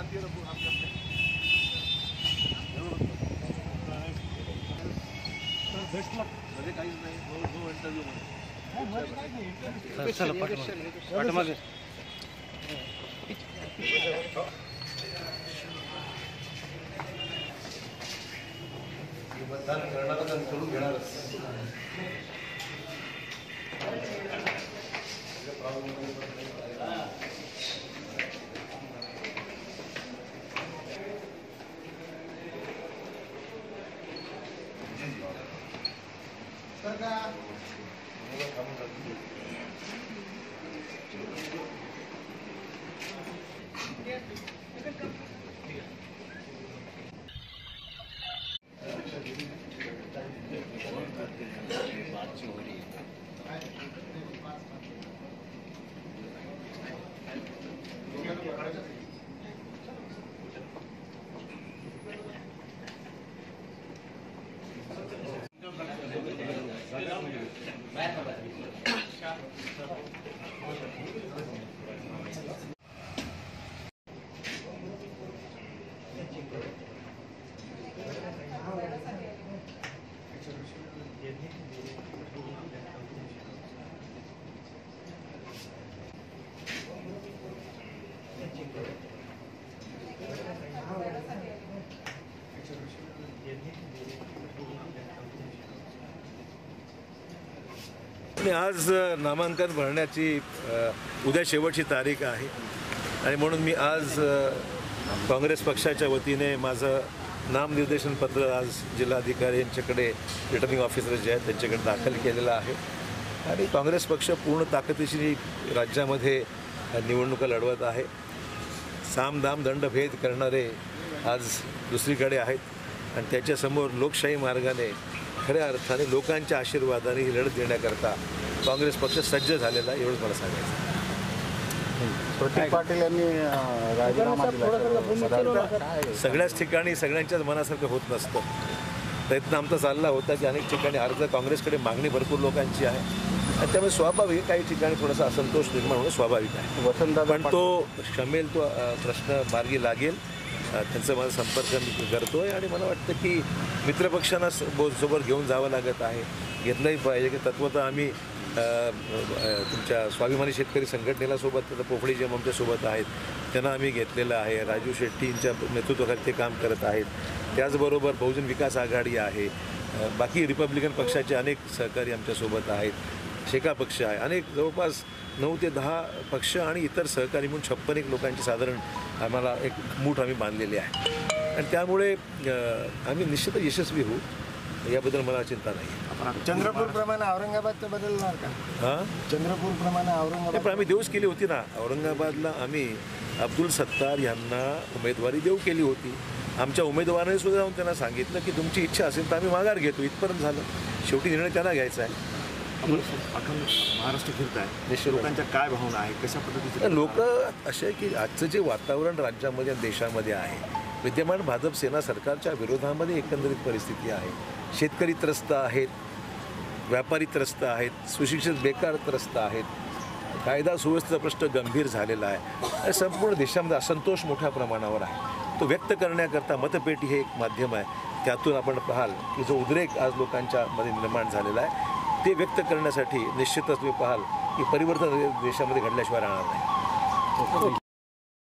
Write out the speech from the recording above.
शांति और हम करते हैं मध्ये काहीच नाही. नो नो इंटरव्ह्यू मध्ये. चला पाठीमागे. पाठीमागे. मतदान करणारच आणि करून घेणारच ra Thank you. Bueno. आणि आज नामांकन भरण्याची उद्या शेवटची तारीख आहे. आणि म्हणून मी आज काँग्रेस पक्षाच्या वतीने माझं नामनिर्देशन पत्र आज जिल्हाधिकारी यांच्याकडे रिटर्निंग ऑफिसर जे आहेत त्यांच्याकडे दाखल केलेलं आहे. आणि काँग्रेस पक्ष पूर्ण ताकदीशी राज्यामध्ये निवडणुका लढवत आहे. साम दाम दंडभेद करणारे आज दुसरीकडे आहेत. आणि त्याच्यासमोर लोकशाही मार्गाने खऱ्या अर्थाने लोकांच्या आशीर्वादाने ही लढत देण्याकरता काँग्रेस पक्ष सज्ज झालेला आहे एवढंच मला सांगायचं प्रतीक पाटील यांनी अं, राजीनामा दिला सगळ्याच ठिकाणी सगळ्यांच्याच मनासारखं होत नसतं. प्रयत्न आमचा चालला होता की अनेक ठिकाणी अर्ज काँग्रेसकडे मागणी भरपूर लोकांची आहे. आणि त्यामुळे स्वाभाविक आहे, काही ठिकाणी थोडासा असंतोष निर्माण होणं स्वाभाविक आहे. पण तो क्षमेल तो प्रश्न मार्गी लागेल. त्यांचा माझा संपर्क मी आहे आणि मला वाटतं की मित्रपक्षांना स- सोबत घेऊन जावं लागत आहे. घेतलंही पाहिजे की तत्वतः आम्ही तुमच्या स्वाभिमानी शेतकरी संघटनेला सोबत आता पोफळी जे आमच्यासोबत आहेत त्यांना आम्ही घेतलेलं आहे. राजू शेट्टींच्या नेतृत्वाखाली ते काम करत आहेत. त्याचबरोबर बहुजन विकास आघाडी आहे. बाकी रिपब्लिकन पक्षाचे अनेक सहकारी आमच्यासोबत आहेत. शेका पक्ष आहे. अनेक जवळपास नऊ ते दहा पक्ष आणि इतर सहकारी म्हणून छप्पन एक लोकांची साधारण आम्हाला एक मूठ आम्ही बांधलेली आहे. आणि त्यामुळे आम्ही निश्चितच यशस्वी होऊ याबद्दल मला चिंता नाही चंद्रपूर प्रमाणे औरंगाबादचं बदलणार का? हां? चंद्रपूर प्रमाणे औरंगाबाद पण आम्ही देऊच केली होती ना. औरंगाबादला आम्ही अब्दुल सत्तार यांना उमेदवारी देऊ केली होती. आमच्या उमेदवाराने सुद्धा जाऊन त्यांना सांगितलं की तुमची इच्छा असेल तर आम्ही माघार घेतो. इथपर्यंत झालं. शेवटी निर्णय त्यांना घ्यायचा आहे. आपण अखंड महाराष्ट्र फिरताय. निश्चित. लोकांच्या काय भावना आहे कशा पद्धतीचे लोक असे आहे की आजचं जे वातावरण राज्यामध्ये देशामध्ये आहे विद्यमान भाजप सेना सरकारच्या विरोधामध्ये एकंदरीत परिस्थिती आहे. शेतकरी त्रस्त आहेत व्यापारी त्रस्त आहेत सुशिक्षित बेकार त्रस्त आहेत. कायदा सुव्यवस्थेचा प्रश्न गंभीर झालेला आहे. आणि संपूर्ण देशामध्ये असंतोष मोठ्या प्रमाणावर आहे. तो व्यक्त करण्याकरता मतपेटी हे एक माध्यम आहे. त्यातून आपण पाहाल की जो उद्रेक आज लोकांच्या मध्ये निर्माण झालेला आहे ते व्यक्त करण्यासाठी निश्चितच तुम्ही पाहाल की परिवर्तन देशामध्ये घडल्याशिवाय राहणार नाही.